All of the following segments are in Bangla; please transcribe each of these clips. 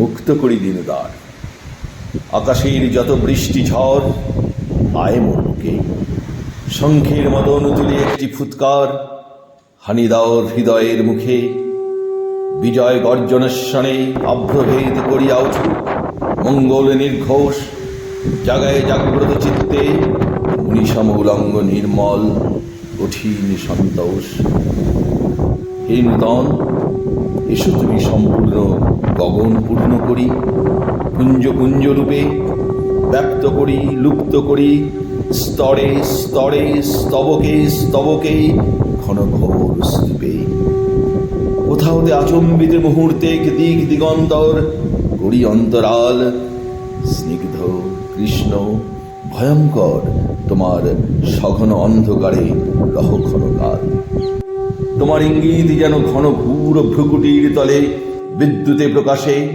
মুক্ত করি দিনদার আকাশের যত বৃষ্টি ঝড়, আয় মোর বুকে। শঙ্খের মদন তুলি একটি ফুৎকার, হানি দাও হৃদয়ের মুখে। বিজয় গর্জনেশ্বরে আভ্রভেদ করিয়া উঠুক। মঙ্গল নির্ঘোষ, জাগায় জাগ্রত চিত্তে মুনিসম উলঙ্গ নির্মল, কঠিন সন্তোষ। হে নূতন, এসো তুমি সম্পূর্ণ গগন পূর্ণ করি কুঞ্জ কুঞ্জ রূপে ব্যক্ত করি, লুপ্ত করি, স্তরে স্তরে, স্তবকে স্তবকে, ঘন ঘোর স্তূপে। কোথাও তে আচম্বিত মুহূর্তে দিক দিগন্তর করি অন্তরাল, স্নিগ্ধ কৃষ্ণ, ভয়ঙ্কর তোমার সঘন অন্ধকারে রহ কাল তোমার ইঙ্গিত যেন ঘন ঘুর ভ্রুকুটির তলে বিদ্যুতে প্রকাশে।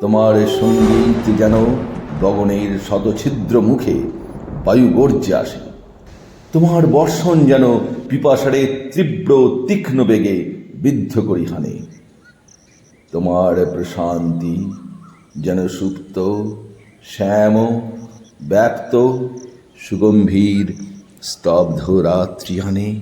তোমার সংগীত যেন গগনের শতছিদ্র মুখে বায়ু গর্জে আসে। তোমার বর্ষণ যেন পিপাসারে তীব্র তীক্ষ্ণ বেগে বিদ্ধ করি হানে। তোমার প্রশান্তি যেন সুপ্ত, শ্যাম ব্যক্ত সুগম্ভীর, স্তব্ধ রাত্রি আনে